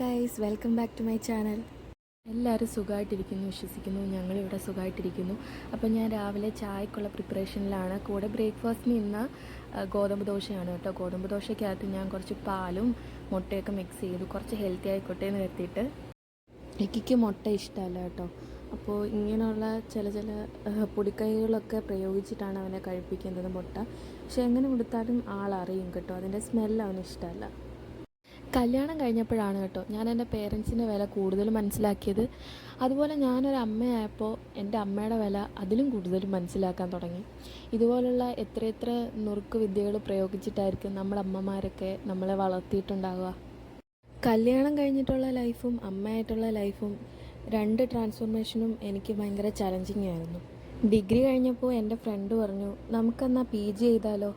Guys welcome back to my channel എല്ലാവരും സുഖമായിട്ടിരിക്കുന്നു വിശ്വസിക്കുന്നു. ഞങ്ങളിവിടെ സുഖമായിട്ടിരിക്കുന്നു അപ്പോൾ ഞാൻ രാവിലെ ചായക്കുള്ള പ്രിപ്പറേഷനിലാണ് കൂടെ ബ്രേക്ക്ഫാസ്റ്റിന് ഇന്ന് ഗോതമ്പ് ദോശയാണ് കേട്ടോ. ഗോതമ്പ് ദോശയ്ക്കകത്ത് ഞാൻ കുറച്ച് പാലും മുട്ടയൊക്കെ മിക്സ് ചെയ്തു. കുറച്ച് ഹെൽത്തി ആയിക്കോട്ടെ എന്ന് കരുത്തിയിട്ട് എനിക്ക് മുട്ട ഇഷ്ടമല്ല കേട്ടോ. അപ്പോൾ ഇങ്ങനെയുള്ള ചില ചില പൊടിക്കൈകളൊക്കെ പ്രയോഗിച്ചിട്ടാണ് അവനെ കഴിപ്പിക്കുന്നത് മുട്ട. പക്ഷെ എങ്ങനെ കൊടുത്താലും ആളറിയും കേട്ടോ. അതിന്റെ സ്മെല്ല് അവന് ഇഷ്ടമല്ല. കല്യാണം കഴിഞ്ഞപ്പോഴാണ് കേട്ടോ ഞാൻ എന്റെ പേരൻസിന്റെ വില കൂടുതൽ മനസ്സിലാക്കിയത്. അതുപോലെ ഞാനൊരു അമ്മയായപ്പോൾ എന്റെ അമ്മയുടെ വില അതിലും കൂടുതൽ മനസ്സിലാക്കാൻ തുടങ്ങി. ഇതുപോലുള്ള എത്രയെത്ര നുറുക്ക് വിദ്യകൾ പ്രയോഗിച്ചിട്ടായിരിക്കും നമ്മുടെ അമ്മമാരൊക്കെ നമ്മളെ വളർത്തിയിട്ടുണ്ടാവുക. കല്യാണം കഴിഞ്ഞിട്ടുള്ള ലൈഫും അമ്മയായിട്ടുള്ള ലൈഫും രണ്ട് ട്രാൻസ്ഫോർമേഷനും എനിക്ക് ഭയങ്കര ചലഞ്ചിങ് ആയിരുന്നു. ഡിഗ്രി കഴിഞ്ഞപ്പോൾ എന്റെ ഫ്രണ്ട് പറഞ്ഞു നമുക്കെന്നാൽ പി ജി ചെയ്താലോ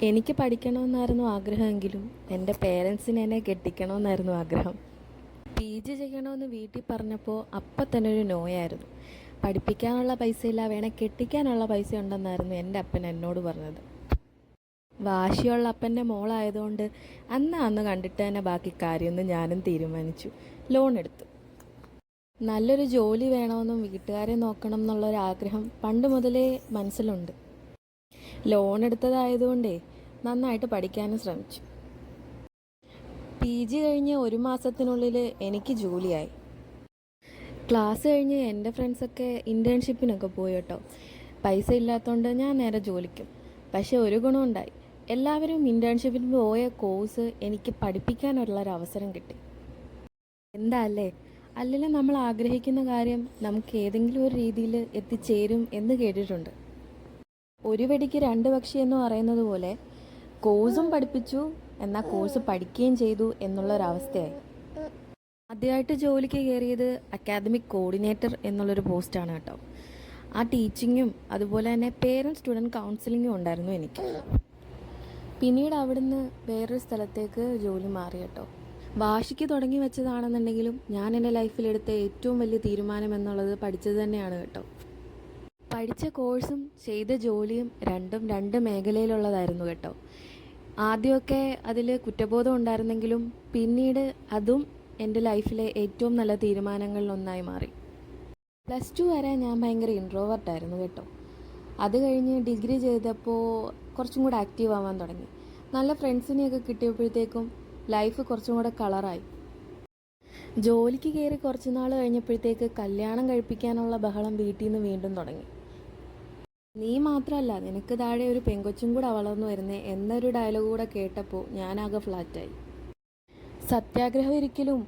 എനിക്ക് പഠിക്കണമെന്നായിരുന്നു ആഗ്രഹമെങ്കിലും എന്റെ പേരൻസിന് എന്നെ കെട്ടിക്കണമെന്നായിരുന്നു ആഗ്രഹം. പി ജി ചെയ്യണമെന്ന് വീട്ടിൽ പറഞ്ഞപ്പോൾ അപ്പം തന്നെ ഒരു നോയായിരുന്നു. പഠിപ്പിക്കാനുള്ള പൈസയില്ല വേണേ കെട്ടിക്കാനുള്ള പൈസ ഉണ്ടെന്നായിരുന്നു എന്റെ അപ്പൻ എന്നോട് പറഞ്ഞത്. വാശിയുള്ള അപ്പന്റെ മോളായതുകൊണ്ട് അന്ന് അന്ന് കണ്ടിട്ട് തന്നെ ബാക്കി കാര്യമൊന്നും ഞാനും തീരുമാനിച്ചു. ലോൺ എടുത്തു. നല്ലൊരു ജോലി വേണമെന്നും വീട്ടുകാരെ നോക്കണം എന്നുള്ളൊരാഗ്രഹം പണ്ട് മുതലേ മനസ്സിലുണ്ട്. ലോൺ എടുത്തതായതുകൊണ്ടേ നന്നായിട്ട് പഠിക്കാനും ശ്രമിച്ചു. പി ജി കഴിഞ്ഞ് ഒരു മാസത്തിനുള്ളിൽ എനിക്ക് ജോലിയായി. ക്ലാസ് കഴിഞ്ഞ് എന്റെ ഫ്രണ്ട്സൊക്കെ ഇന്റേൺഷിപ്പിനൊക്കെ പോയി കേട്ടോ. പൈസ ഇല്ലാത്തതുകൊണ്ട് ഞാൻ നേരെ ജോലിക്കും. പക്ഷേ ഒരു ഗുണമുണ്ടായി. എല്ലാവരും ഇന്റേൺഷിപ്പിന് പോയ കോഴ്സ് എനിക്ക് പഠിപ്പിക്കാനുള്ള ഒരു അവസരം കിട്ടി. എന്താ അല്ലേ? അല്ലെങ്കിൽ നമ്മൾ ആഗ്രഹിക്കുന്ന കാര്യം നമുക്ക് ഏതെങ്കിലും ഒരു രീതിയിൽ എത്തിച്ചേരും എന്ന് കേട്ടിട്ടുണ്ട്. ഒരു വെടിക്ക് രണ്ട് പക്ഷി എന്ന് പറയുന്നത് പോലെ കോഴ്സും പഠിപ്പിച്ചു എന്നാൽ കോഴ്സ് പഠിക്കുകയും ചെയ്തു എന്നുള്ളൊരവസ്ഥയായി. ആദ്യമായിട്ട് ജോലിക്ക് കയറിയത് അക്കാദമിക് കോർഡിനേറ്റർ എന്നുള്ളൊരു പോസ്റ്റാണ് കേട്ടോ. ആ ടീച്ചിങ്ങും അതുപോലെ തന്നെ പേരന്റ് സ്റ്റുഡന്റ് കൗൺസിലിങ്ങും ഉണ്ടായിരുന്നു എനിക്ക്. പിന്നീട് അവിടുന്ന് വേറൊരു സ്ഥലത്തേക്ക് ജോലി മാറി കേട്ടോ. വാശിക്ക് തുടങ്ങി വെച്ചതാണെന്നുണ്ടെങ്കിലും ഞാൻ എന്റെ ലൈഫിലെടുത്ത ഏറ്റവും വലിയ തീരുമാനം എന്നുള്ളത് പഠിച്ചത് തന്നെയാണ് കേട്ടോ. പഠിച്ച കോഴ്സും ചെയ്ത ജോലിയും രണ്ടും രണ്ട് മേഖലയിലുള്ളതായിരുന്നു കേട്ടോ. ആദ്യമൊക്കെ അതിൽ കുറ്റബോധം ഉണ്ടായിരുന്നെങ്കിലും പിന്നീട് അതും എന്റെ ലൈഫിലെ ഏറ്റവും നല്ല തീരുമാനങ്ങളിൽ ഒന്നായി മാറി. പ്ലസ് ടു വരെ ഞാൻ ഭയങ്കര ഇൻട്രോവർട്ടായിരുന്നു കേട്ടോ. അത് കഴിഞ്ഞ് ഡിഗ്രി ചെയ്തപ്പോൾ കുറച്ചും കൂടെ ആക്റ്റീവ് ആവാൻ തുടങ്ങി. നല്ല ഫ്രണ്ട്സിനെയൊക്കെ കിട്ടിയപ്പോഴത്തേക്കും ലൈഫ് കുറച്ചും കൂടെ കളറായി ജോലിക്ക് കയറി കുറച്ച് നാൾ കഴിഞ്ഞപ്പോഴത്തേക്ക് കല്യാണം കഴിപ്പിക്കാനുള്ള ബഹളം വീട്ടിൽ നിന്ന് വീണ്ടും തുടങ്ങി. നീ മാത്രമല്ല നിനക്ക് താഴെ ഒരു പെങ്കൊച്ചും കൂടെ വളർന്നു വരുന്നേ എന്നൊരു ഡയലോഗ് കൂടെ കേട്ടപ്പോൾ ഞാനാകെ ഫ്ലാറ്റായി സത്യാഗ്രഹം ഒരിക്കലും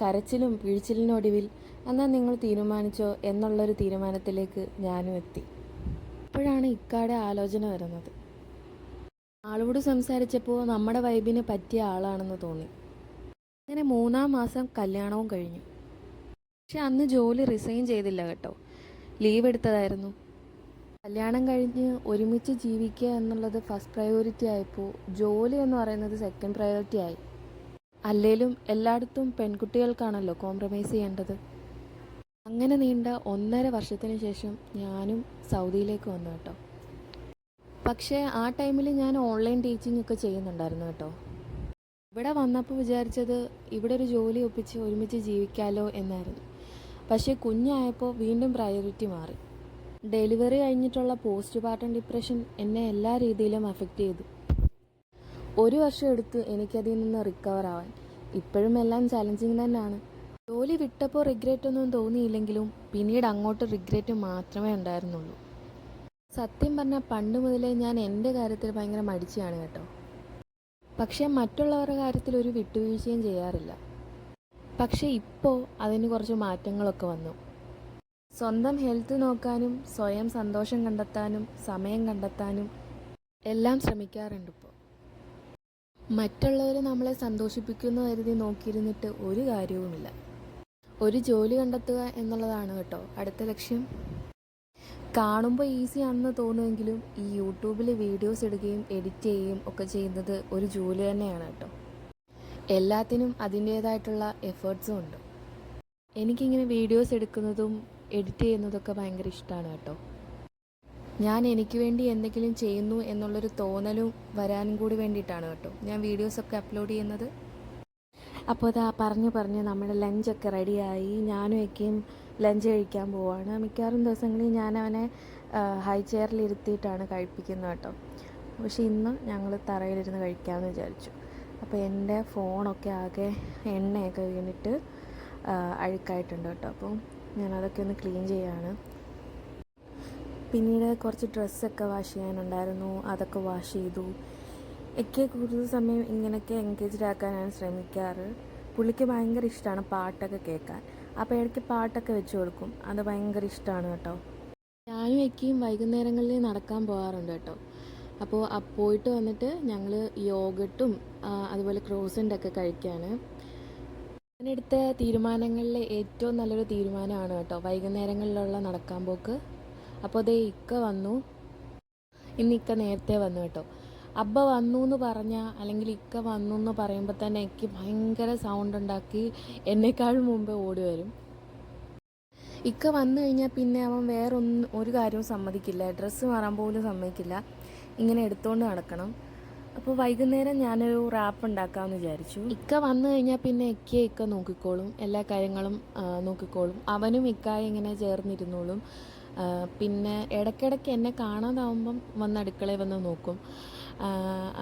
കരച്ചിലും പിഴിച്ചിലിനൊടുവിൽ എന്നാൽ നിങ്ങൾ തീരുമാനിച്ചോ എന്നുള്ളൊരു തീരുമാനത്തിലേക്ക് ഞാനും എത്തി. അപ്പോഴാണ് ഇക്കാടെ ആലോചന വരുന്നത്. ആളോട് സംസാരിച്ചപ്പോൾ നമ്മുടെ വൈബിന് പറ്റിയ ആളാണെന്ന് തോന്നി. അങ്ങനെ മൂന്നാം മാസം കല്യാണവും കഴിഞ്ഞു. പക്ഷെ അന്ന് ജോലി റിസൈൻ ചെയ്തില്ല കേട്ടോ. ലീവ് എടുത്തതായിരുന്നു. കല്യാണം കഴിഞ്ഞ് ഒരുമിച്ച് ജീവിക്കുക എന്നുള്ളത് ഫസ്റ്റ് പ്രയോറിറ്റി ആയപ്പോൾ ജോലി എന്ന് പറയുന്നത് സെക്കൻഡ് പ്രയോറിറ്റി ആയി. അല്ലേലും എല്ലായിടത്തും പെൺകുട്ടികൾക്കാണല്ലോ കോംപ്രമൈസ് ചെയ്യേണ്ടത്. അങ്ങനെ നീണ്ട ഒന്നര വർഷത്തിന് ശേഷം ഞാനും സൗദിയിലേക്ക് വന്നു കേട്ടോ. പക്ഷേ ആ ടൈമിൽ ഞാൻ ഓൺലൈൻ ടീച്ചിങ് ഒക്കെ ചെയ്യുന്നുണ്ടായിരുന്നു കേട്ടോ. ഇവിടെ വന്നപ്പോൾ വിചാരിച്ചത് ഇവിടെ ഒരു ജോലി ഒപ്പിച്ച് ഒരുമിച്ച് ജീവിക്കാലോ എന്നായിരുന്നു. പക്ഷേ കുഞ്ഞായപ്പോൾ വീണ്ടും പ്രയോറിറ്റി മാറി. ഡെലിവറി കഴിഞ്ഞിട്ടുള്ള പോസ്റ്റ് പാർട്ടം ഡിപ്രഷൻ എന്നെ എല്ലാ രീതിയിലും അഫക്റ്റ് ചെയ്തു. ഒരു വർഷം എടുത്ത് എനിക്കതിൽ നിന്ന് റിക്കവർ ആവാൻ. ഇപ്പോഴും എല്ലാം ചലഞ്ചിങ് തന്നെയാണ്. ജോലി വിട്ടപ്പോൾ റിഗ്രറ്റ് ഒന്നും തോന്നിയില്ലെങ്കിലും പിന്നീട് അങ്ങോട്ട് റിഗ്രറ്റ് മാത്രമേ ഉണ്ടായിരുന്നുള്ളൂ. സത്യം പറഞ്ഞാൽ പണ്ട് മുതലേ ഞാൻ എന്റെ കാര്യത്തിൽ ഭയങ്കര മടിച്ചാണ് കേട്ടോ. പക്ഷേ മറ്റുള്ളവരുടെ കാര്യത്തിൽ ഒരു വിട്ടുവീഴ്ചയും ചെയ്യാറില്ല. പക്ഷേ ഇപ്പോൾ അതിന് കുറച്ച് മാറ്റങ്ങളൊക്കെ വന്നു. സ്വന്തം ഹെൽത്ത് നോക്കാനും സ്വയം സന്തോഷം കണ്ടെത്താനും സമയം കണ്ടെത്താനും എല്ലാം ശ്രമിക്കാറുണ്ട് ഇപ്പോൾ മറ്റുള്ളവർ നമ്മളെ സന്തോഷിപ്പിക്കുന്നു കരുതി നോക്കിയിരുന്നിട്ട് ഒരു കാര്യവുമില്ല. ഒരു ജോലി കണ്ടെത്തുക എന്നുള്ളതാണ് കേട്ടോ അടുത്ത ലക്ഷ്യം. കാണുമ്പോൾ ഈസി ആണെന്ന് തോന്നുമെങ്കിലും ഈ യൂട്യൂബിൽ വീഡിയോസ് ഇടുകയും എഡിറ്റ് ചെയ്യുകയും ഒക്കെ ചെയ്യുന്നത് ഒരു ജോലി തന്നെയാണ് കേട്ടോ. എല്ലാത്തിനും അതിന്റേതായിട്ടുള്ള എഫേർട്സും ഉണ്ട്. എനിക്കിങ്ങനെ വീഡിയോസ് എടുക്കുന്നതും എഡിറ്റ് ചെയ്യുന്നതൊക്കെ ഭയങ്കര ഇഷ്ടമാണ് കേട്ടോ. ഞാൻ എനിക്ക് വേണ്ടി എന്തെങ്കിലും ചെയ്യുന്നു എന്നുള്ളൊരു തോന്നലും വരാനും കൂടി വേണ്ടിയിട്ടാണ് കേട്ടോ. ഞാൻ വീഡിയോസൊക്കെ അപ്ലോഡ് ചെയ്യുന്നത്. അപ്പോൾ ഇതാ പറഞ്ഞു പറഞ്ഞ് നമ്മുടെ ലഞ്ചൊക്കെ റെഡിയായി. ഞാനും ഒക്കെയും ലഞ്ച് കഴിക്കാൻ പോവാണ്. മിക്കവാറും ദിവസങ്ങളിൽ ഞാൻ അവനെ ഹൈ ചെയറിൽ ഇരുത്തിയിട്ടാണ് കഴിപ്പിക്കുന്നത് കേട്ടോ. പക്ഷേ ഇന്ന് ഞങ്ങൾ തറയിലിരുന്ന് കഴിക്കാമെന്ന് വിചാരിച്ചു. അപ്പോൾ എന്റെ ഫോണൊക്കെ ആകെ എണ്ണയൊക്കെ വീണിട്ട് അഴുക്കായിട്ടുണ്ട് കേട്ടോ. അപ്പോൾ ഞാനതൊക്കെ ഒന്ന് ക്ലീൻ ചെയ്യാണ്. പിന്നീട് കുറച്ച് ഡ്രസ്സൊക്കെ വാഷ് ചെയ്യാനുണ്ടായിരുന്നു. അതൊക്കെ വാഷ് ചെയ്തു. ഒക്കെ കൂടുതൽ സമയം ഇങ്ങനെയൊക്കെ എൻഗേജ്ഡ് ആക്കാനാണ് ശ്രമിക്കാറ്. പുള്ളിക്ക് ഭയങ്കര ഇഷ്ടമാണ് പാട്ടൊക്കെ കേൾക്കാൻ. അപ്പോൾ ഇടയ്ക്ക് പാട്ടൊക്കെ വെച്ച് കൊടുക്കും. അത് ഭയങ്കര ഇഷ്ടമാണ് കേട്ടോ. ഞാനും എക്കെയും വൈകുന്നേരങ്ങളിൽ നടക്കാൻ പോകാറുണ്ട് കേട്ടോ. അപ്പോൾ പോയിട്ട് വന്നിട്ട് ഞങ്ങൾ യോഗട്ടും അതുപോലെ ക്രോസിന്റെ ഒക്കെ കഴിക്കുകയാണ് ഞാനെടുത്ത തീരുമാനങ്ങളിലെ ഏറ്റവും നല്ലൊരു തീരുമാനമാണ് കേട്ടോ. വൈകുന്നേരങ്ങളിലുള്ള നടക്കാൻ പോക്ക്. അപ്പോൾ അതേ ഇക്ക വന്നു. ഇന്ന് ഇക്ക നേരത്തെ വന്നു കേട്ടോ. അബ്ബ വന്നു എന്ന് പറഞ്ഞാൽ അല്ലെങ്കിൽ ഇക്ക വന്നു എന്ന് പറയുമ്പോൾ തന്നെ എനിക്ക് ഭയങ്കര സൗണ്ട് ഉണ്ടാക്കി എന്നെക്കാളും മുമ്പേ ഓടി വരും. ഇക്ക വന്നു കഴിഞ്ഞാൽ പിന്നെ അവൻ വേറൊന്നും ഒരു കാര്യവും സമ്മതിക്കില്ല. ഡ്രസ്സ് മാറാൻ പോലും സമ്മതിക്കില്ല. ഇങ്ങനെ എടുത്തുകൊണ്ട് നടക്കണം. അപ്പോൾ വൈകുന്നേരം ഞാനൊരു റാപ്പ് ഉണ്ടാക്കാന്ന് വിചാരിച്ചു. ഇക്ക വന്നു കഴിഞ്ഞാൽ പിന്നെ ഇക്ക ഇക്ക നോക്കിക്കോളും. എല്ലാ കാര്യങ്ങളും നോക്കിക്കോളും. അവനും ഇക്കായി ഇങ്ങനെ ചേർന്നിരുന്നോളും. പിന്നെ ഇടയ്ക്കിടയ്ക്ക് എന്നെ കാണാതാവുമ്പം വന്ന് അടുക്കളയിൽ വന്ന് നോക്കും.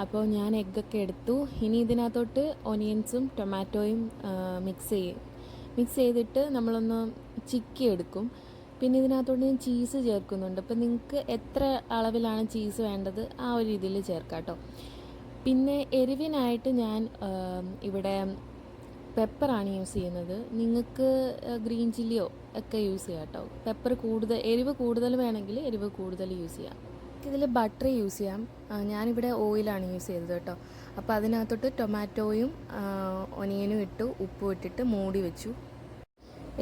അപ്പോൾ ഞാൻ എഗ്ഗൊക്കെ എടുത്തു. ഇനി ഇതിനകത്തോട്ട് ഒനിയൻസും ടൊമാറ്റോയും മിക്സ് ചെയ്യും. മിക്സ് ചെയ്തിട്ട് നമ്മളൊന്ന് ചിക്കി എടുക്കും. പിന്നെ ഇതിനകത്തോട്ട് ഞാൻ ചീസ് ചേർക്കുന്നുണ്ട്. അപ്പോൾ നിങ്ങൾക്ക് എത്ര അളവിലാണ് ചീസ് വേണ്ടത് ആ ഒരു രീതിയിൽ ചേർക്കാം കേട്ടോ പിന്നെ എരിവിനായിട്ട് ഞാൻ ഇവിടെ പെപ്പറാണ് യൂസ് ചെയ്യുന്നത്. നിങ്ങൾക്ക് ഗ്രീൻ ചില്ലിയോ ഒക്കെ യൂസ് ചെയ്യാം കേട്ടോ. പെപ്പർ കൂടുതൽ എരിവ് കൂടുതൽ വേണമെങ്കിൽ എരിവ് കൂടുതൽ യൂസ് ചെയ്യാം. ഇതിൽ ബട്ടർ യൂസ് ചെയ്യാം. ഞാനിവിടെ ഓയിലാണ് യൂസ് ചെയ്തത് കേട്ടോ. അപ്പോൾ അതിനകത്തോട്ട് ടൊമാറ്റോയും ഒനിയനും ഇട്ടു ഉപ്പും ഇട്ടിട്ട് മൂടി വെച്ചു.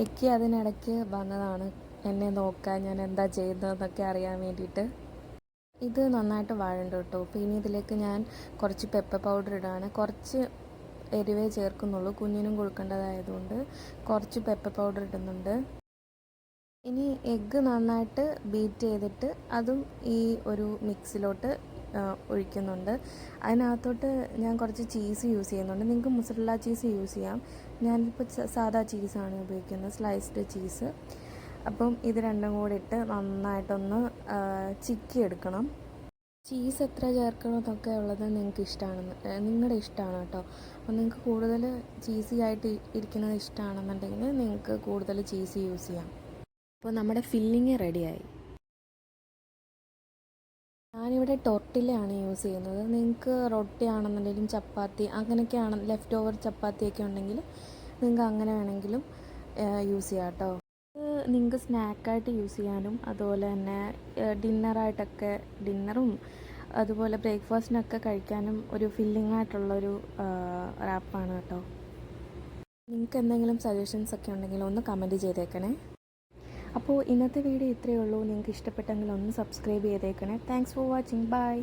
എക്കി അതിനിടയ്ക്ക് വന്നതാണ് എന്നെ നോക്കാൻ ഞാൻ എന്താ ചെയ്യുന്നതെന്നൊക്കെ അറിയാൻ വേണ്ടിയിട്ട്. ഇത് നന്നായിട്ട് വാഴണ്ട കേട്ടോ അപ്പോൾ ഇനി ഇതിലേക്ക് ഞാൻ കുറച്ച് പെപ്പർ പൗഡർ ഇടാണ്. കുറച്ച് എരിവേ ചേർക്കുന്നുള്ളൂ. കുഞ്ഞിനും കൊടുക്കേണ്ടതായതുകൊണ്ട് കുറച്ച് പെപ്പർ പൗഡർ ഇടുന്നുണ്ട്. ഇനി എഗ്ഗ് നന്നായിട്ട് ബീറ്റ് ചെയ്തിട്ട് അതും ഈ ഒരു മിക്സിലോട്ട് ഒഴിക്കുന്നുണ്ട്. അതിനകത്തോട്ട് ഞാൻ കുറച്ച് ചീസ് യൂസ് ചെയ്യുന്നുണ്ട്. നിങ്ങൾക്ക് മുസറല്ല ചീസ് യൂസ് ചെയ്യാം. ഞാനിപ്പോൾ സാധാ ചീസാണ് ഉപയോഗിക്കുന്നത്. സ്ലൈസ്ഡ് ചീസ് അപ്പം ഇത് രണ്ടും കൂടി ഇട്ട് നന്നായിട്ടൊന്ന് ചിക്കി എടുക്കണം ചീസ് എത്ര ചേർക്കണം എന്നൊക്കെ ഉള്ളത് നിങ്ങൾക്ക് ഇഷ്ടമാണ് നിങ്ങളുടെ ഇഷ്ടമാണ് കേട്ടോ. അപ്പോൾ നിങ്ങൾക്ക് കൂടുതൽ ചീസി ആയിട്ട് ഇരിക്കുന്നത് ഇഷ്ടമാണെന്നുണ്ടെങ്കിൽ നിങ്ങൾക്ക് കൂടുതൽ ചീസ് യൂസ് ചെയ്യാം. അപ്പോൾ നമ്മുടെ ഫില്ലിങ് റെഡിയായി. ഞാനിവിടെ ടൊർട്ടിലയാണ് യൂസ് ചെയ്യുന്നത്. നിങ്ങൾക്ക് റൊട്ടി ആണെന്നുണ്ടെങ്കിലും ചപ്പാത്തി അങ്ങനെയൊക്കെ ആണ് ലെഫ്റ്റ് ഓവർ ചപ്പാത്തിയൊക്കെ ഉണ്ടെങ്കിൽ നിങ്ങൾക്ക് അങ്ങനെ വേണമെങ്കിലും യൂസ് ചെയ്യാം കേട്ടോ. നിങ്ങൾക്ക് സ്നാക്കായിട്ട് യൂസ് ചെയ്യാനും അതുപോലെ തന്നെ ഡിന്നറായിട്ടൊക്കെ ഡിന്നറും അതുപോലെ ബ്രേക്ക്ഫാസ്റ്റിനൊക്കെ കഴിക്കാനും ഒരു ഫില്ലിംഗ് ആയിട്ടുള്ളൊരു റാപ്പാണ് കേട്ടോ. നിങ്ങൾക്ക് എന്തെങ്കിലും സജഷൻസ് ഒക്കെ ഉണ്ടെങ്കിൽ ഒന്ന് കമന്റ് ചെയ്തേക്കണേ. അപ്പോൾ ഇന്നത്തെ വീഡിയോ ഇത്രയേ ഉള്ളൂ. നിങ്ങൾക്ക് ഇഷ്ടപ്പെട്ടെങ്കിൽ ഒന്ന് സബ്സ്ക്രൈബ് ചെയ്തേക്കണേ. Thanks for watching bye